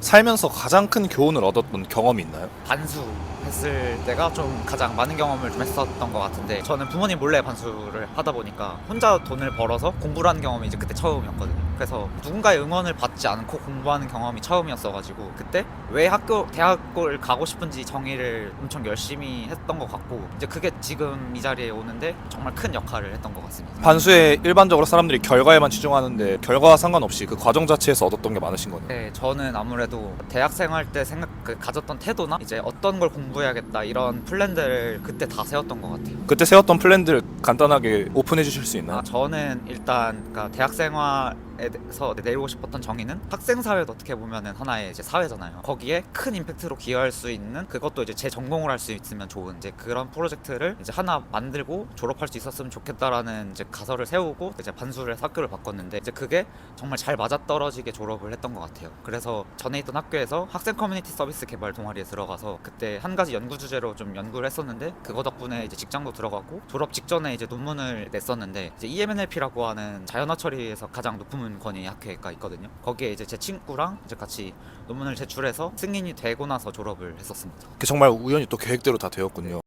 살면서 가장 큰 교훈을 얻었던 경험이 있나요? 반수 했을 때가 좀 가장 많은 경험을 좀 했었던 것 같은데 저는 부모님 몰래 반수를 하다 보니까 혼자 돈을 벌어서 공부를 하는 경험이 이제 그때 처음이었거든요. 그래서 누군가의 응원을 받지 않고 공부하는 경험이 처음이었어가지고 그때 왜 학교 대학을 가고 싶은지 정의를 엄청 열심히 했던 것 같고 이제 그게 지금 이 자리에 오는데 정말 큰 역할을 했던 것 같습니다. 반수에 일반적으로 사람들이 결과에만 치중하는데 결과와 상관없이 그 과정 자체에서 얻었던 게 많으신 거네요. 네, 저는 아무래도 대학생 할 때 생각 그 가졌던 태도나 이제 어떤 걸 공부해야겠다 이런 플랜들을 그때 다 세웠던 것 같아요. 그때 세웠던 플랜들 간단하게 오픈해 주실 수 있나요? 아, 저는 일단 그러니까 대학 생활 에서 내리고 싶었던 정의는 학생 사회도 어떻게 보면은 하나의 이제 사회잖아요. 거기에 큰 임팩트로 기여할 수 있는 그것도 이제 제 전공을 할 수 있으면 좋은 이제 그런 프로젝트를 이제 하나 만들고 졸업할 수 있었으면 좋겠다라는 이제 가설을 세우고 이제 반수를 해서 학교를 바꿨는데 이제 그게 정말 잘 맞아떨어지게 졸업을 했던 것 같아요. 그래서 전에 있던 학교에서 학생 커뮤니티 서비스 개발 동아리에 들어가서 그때 한 가지 연구 주제로 좀 연구를 했었는데 그거 덕분에 이제 직장도 들어가고 졸업 직전에 이제 논문을 냈었는데 이제 EMNLP라고 하는 자연어 처리에서 가장 높은 권위 학회가 있거든요. 거기에 이제 제 친구랑 이제 같이 논문을 제출해서 승인이 되고 나서 졸업을 했었습니다. 그게 정말 우연히 또 계획대로 다 되었군요.